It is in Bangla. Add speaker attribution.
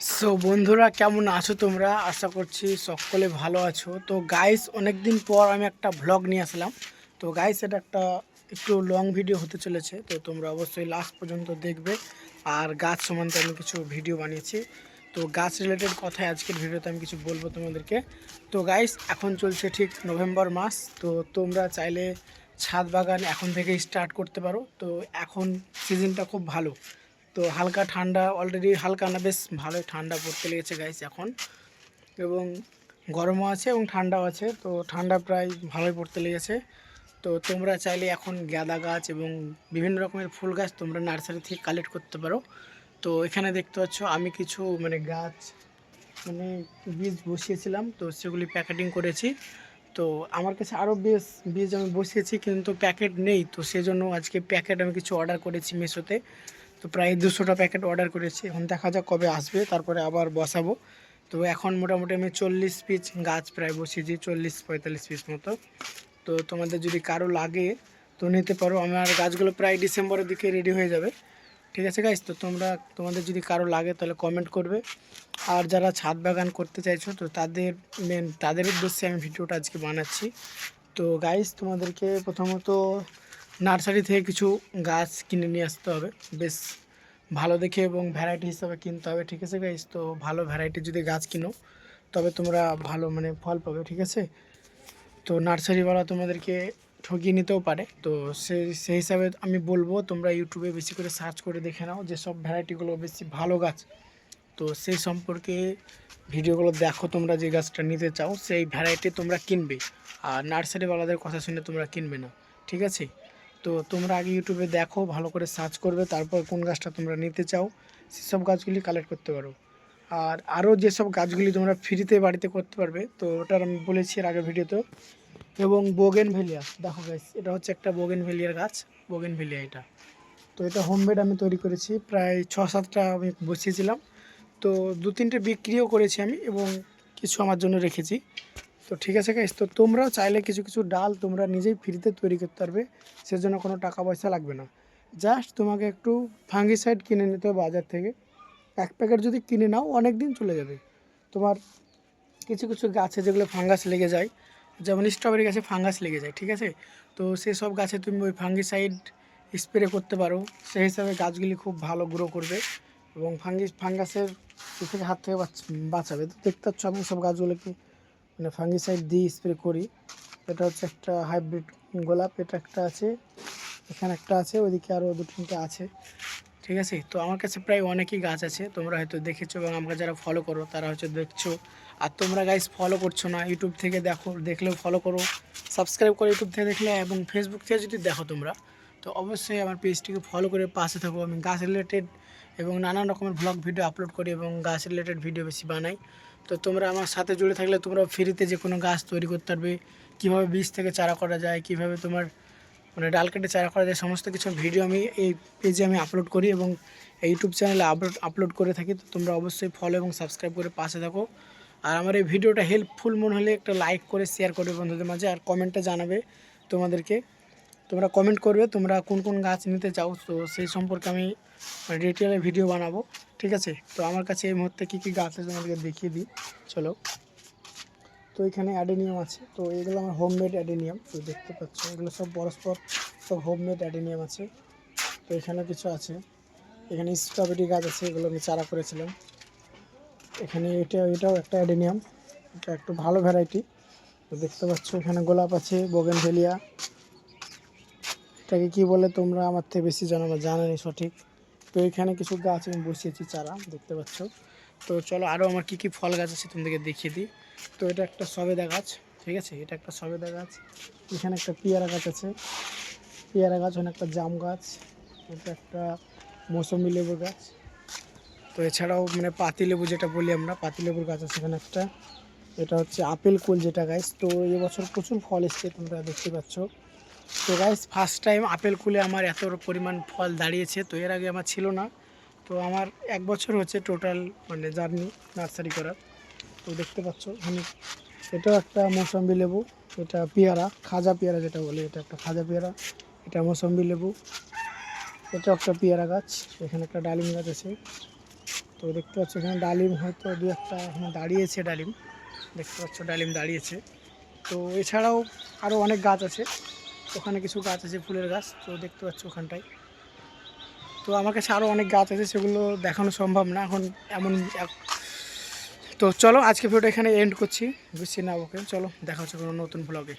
Speaker 1: সো বন্ধুরা, কেমন আছো তোমরা? আশা করছি সকলে ভালো আছো। তো গাইস অনেক দিন পর আমি একটা ভ্লগ নিয়ে আসলাম। তো গাইস এটা একটা একটু লং ভিডিও হতে চলেছে। তো, তোমরা অবশ্যই লাস্ট পর্যন্ত দেখবে। আর গাছ সম্বন্ধে আমি কিছু ভিডিও বানিয়েছি। তো, গাছ রিলেটেড কথায় আজকের ভিডিওতে আমি কিছু বলব তোমাদেরকে। তো গাইস এখন চলছে ঠিক নভেম্বর মাস। তো, তোমরা চাইলে ছাদ বাগান এখন থেকে স্টার্ট করতে পারো। তো, এখন সিজনটা খুব ভালো। তো হালকা ঠান্ডা অলরেডি হালকা না, বেশ ভালোই ঠান্ডা পড়তে লেগেছে গাইস এখন। এবং গরমও আছে এবং ঠান্ডাও আছে, তো ঠান্ডা প্রায় ভালোই পড়তে লেগেছে। তো তোমরা চাইলে এখন গাঁদা গাছ এবং বিভিন্ন রকমের ফুল গাছ তোমরা নার্সারি থেকে কালেক্ট করতে পারো। তো এখানে দেখতে পাচ্ছ, আমি কিছু মানে গাছ মানে বীজ বসিয়েছিলাম, তো সেগুলি প্যাকেটিং করেছি। তো আমার কাছে আরও বেশ বীজ আমি বসিয়েছি, কিন্তু প্যাকেট নেই, তো সেজন্য আজকে প্যাকেট আমি কিছু অর্ডার করেছি মেশোতে তো প্রায় দুশোটা প্যাকেট অর্ডার করেছি। এখন দেখা যাক কবে আসবে, তারপরে আবার বসাবো। তো এখন মোটামুটি আমি চল্লিশ পিস গাছ প্রায় বসিয়েছি চল্লিশ, পঁয়তাল্লিশ পিস মতো। তো তোমাদের যদি কারও লাগে, তো নিতে পারো। আমার গাছগুলো প্রায় ডিসেম্বরের দিকে রেডি হয়ে যাবে। ঠিক আছে গাইস তো তোমরা, তোমাদের যদি কারও লাগে, তাহলে কমেন্ট করবে। আর যারা ছাদ বাগান করতে চাইছো, তো তাদের মেন তাদের উদ্দেশ্যে আমি ভিডিওটা আজকে বানাচ্ছি। তো গাইস তোমাদেরকে প্রথমত নার্সারি থেকে কিছু গাছ কিনে নিয়ে আসতে হবে। বেশ ভালো দেখে এবং ভ্যারাইটি হিসাবে কিনতে হবে, ঠিক আছে গাইস তো ভালো ভ্যারাইটি যদি গাছ কিনো, তবে তোমরা ভালো মানে ফল পাবে, ঠিক আছে? তো নার্সারিওয়ালা তোমাদেরকে ঠকিয়ে নিতেও পারে। তো সেই সেই হিসাবে আমি বলব, তোমরা ইউটিউবে বেশি করে সার্চ করে দেখে নাও যে সব ভ্যারাইটিগুলো বেশি ভালো গাছ। তো সেই সম্পর্কে ভিডিওগুলো দেখো তোমরা যে গাছটা নিতে চাও, সেই ভ্যারাইটি তোমরা কিনবে। আর নার্সারিওয়ালাদের কথা শুনে তোমরা কিনবে না, ঠিক আছে? তো তোমরা আগে ইউটিউবে দেখো, ভালো করে সার্চ করবে, তারপর কোন গাছটা তোমরা নিতে চাও, সেসব গাছগুলি কালেক্ট করতে পারো। আর আরও যেসব গাছগুলি তোমরা ফ্রিতে বাড়িতে করতে পারবে, তো ওটার আমি বলেছি এর আগের ভিডিওতেও এবং বোগেন ভেলিয়া দেখো গাছ এটা হচ্ছে একটা বোগেন ভেলিয়ার গাছ বোগেন ভেলিয়া এটা। তো এটা হোমমেড আমি তৈরি করেছি, প্রায় ছ সাতটা আমি বসিয়েছিলাম। তো দু তিনটে বিক্রিও করেছি আমি এবং কিছু আমার জন্য রেখেছি। তো ঠিক আছে গাইস তো তোমরাও চাইলে কিছু কিছু ডাল তোমরা নিজেই ফ্রিতে তৈরি করতে পারবে, সেজন্য কোনো টাকা পয়সা লাগবে না। জাস্ট তোমাকে একটু ফাঙ্গিসাইড কিনে নিতে হবে বাজার থেকে। এক প্যাকেট যদি কিনে নাও, অনেক দিন চলে যাবে। তোমার কিছু কিছু গাছে যেগুলো ফাঙ্গাস লেগে যায়, যেমন স্ট্রবেরি গাছে ফাঙ্গাস লেগে যায়, ঠিক আছে? তো সেসব গাছে তুমি ওই ফাঙ্গিসাইড স্প্রে করতে পারো। সেই হিসাবে গাছগুলি খুব ভালো গ্রো করবে এবং ফাঙ্গি ফাঙ্গাসের থেকে হাত থেকে বাঁচ- বাঁচাবে। তো দেখতে পাচ্ছ আমি সব গাছগুলোকে মানে ফাঙ্গিসাইড দিয়ে স্প্রে করি। এটা হচ্ছে একটা হাইব্রিড গোলাপ, এটা একটা আছে, এখানে একটা আছে, ওইদিকে আরও দু তিনটে আছে। ঠিক আছে? তো আমার কাছে প্রায় অনেকই গাছ আছে, তোমরা হয়তো দেখেছ এবং আমাকে যারা ফলো করো, তারা হয়তো দেখছ। আর তোমরা গাইস ফলো করছ না ইউটিউব থেকে দেখো, দেখলেও ফলো করো। সাবস্ক্রাইব করো ইউটিউব থেকে দেখলে এবং ফেসবুক থেকে যদি দেখো তোমরা, তো অবশ্যই আমার পেজটিকে ফলো করে পাশে থাকো। আমি গাছ রিলেটেড এবং নানান রকমের ব্লগ ভিডিও আপলোড করি এবং গাছ রিলেটেড ভিডিও বেশি বানাই। তো তোমরা আমার সাথে জুড়ে থাকলে তোমরা ফ্রিতে যে কোনো গাছ তৈরি করতে পারবে। কীভাবে বীজ থেকে চারা করা যায়, কীভাবে তোমার মানে ডাল কেটে চারা করা যায়, সমস্ত কিছু ভিডিও আমি এই পেজে আমি আপলোড করি এবং ইউটিউব চ্যানেলে আপলোড আপলোড করে থাকি। তো তোমরা অবশ্যই ফলো এবং সাবস্ক্রাইব করে পাশে থাকো। আর আমার এই ভিডিওটা হেল্পফুল মনে হলে একটা লাইক করে শেয়ার করবে বন্ধুদের মাঝে আর কমেন্টে জানাবে তোমাদেরকে। তোমরা কমেন্ট করবে, তোমরা কোন কোন গাছ নিতে চাও, তো সেই সম্পর্কে আমি ডিটেলে ভিডিও বানাবো, ঠিক আছে? তো আমার কাছে এই মুহূর্তে কী কী গাছ আছে তোমাদেরকে দেখিয়ে দিই, চলো। তো এখানে অ্যাডেনিয়াম আছে, তো এগুলো আমার হোমমেড অ্যাডেনিয়াম তো দেখতে পাচ্ছ, এগুলো সব পরস্পর সব হোমমেড অ্যাডেনিয়াম আছে। তো এখানে কিছু আছে, এখানে স্ট্রবেরি গাছ আছে, এগুলো আমি চারা করেছিলাম। এখানে এটা, এটাও একটা অ্যাডেনিয়াম এটা একটু ভালো ভ্যারাইটি তো দেখতে পাচ্ছ, এখানে গোলাপ আছে বোগেনভেলিয়া এটাকে কি বলে তোমরা? আমার থেকে বেশি জানো না, জানেনি সঠিক। তো এখানে কিছু গাছ আমি বসিয়েছি, চারা, দেখতে পাচ্ছ। তো চলো আরও আমার কী কী ফল গাছ আছে তোমাদেরকে দেখিয়ে দিই। তো এটা একটা সবেদা গাছ, ঠিক আছে? এটা একটা সবেদা গাছ। এখানে একটা পেয়ারা গাছ আছে। পেয়ারা গাছ, ওখানে একটা জাম গাছ, এটা একটা মৌসুমি লেবুর গাছ। তো এছাড়াও মানে পাতিলেবু যেটা বলি আমরা পাতিলেবুর গাছ আছে এখানে একটা। এটা হচ্ছে আপেল কুল যেটা গাছ তো এবছর প্রচুর ফল এসছে তোমরা দেখতে পাচ্ছ। তো গাইস ফার্স্ট টাইম আপেল কুলে আমার এত পরিমাণ ফল দাঁড়িয়েছে, তো এর আগে আমার ছিল না। তো আমার এক বছর হচ্ছে টোটাল মানে জার্নি নার্সারি করার। তো দেখতে পাচ্ছ, আমি এটাও একটা মৌসম্বি লেবু, এটা পেয়ারা, খাজা পেয়ারা যেটা বলে, এটা একটা খাজা পেয়ারা, এটা মৌসম্বি লেবু এটা একটা পেয়ারা গাছ, এখানে একটা ডালিম গাছ আছে। তো দেখতে পাচ্ছ, এখানে ডালিম হয়তো দু একটা এখানে দাঁড়িয়েছে ডালিম, দেখতে পাচ্ছ ডালিম দাঁড়িয়েছে। তো এছাড়াও আরও অনেক গাছ আছে। ওখানে কিছু গাছ আছে, ফুলের গাছ, তো দেখতে পাচ্ছ ওখানটায়। তো আমার কাছে আরও অনেক গাছ আছে, সেগুলো দেখানো সম্ভব না। এখন এমন তো চলো, আজকে ভিডিওটা এখানে এন্ড করছি। বুঝছি না ওকে? চলো, দেখা হচ্ছে কোনো নতুন ব্লগে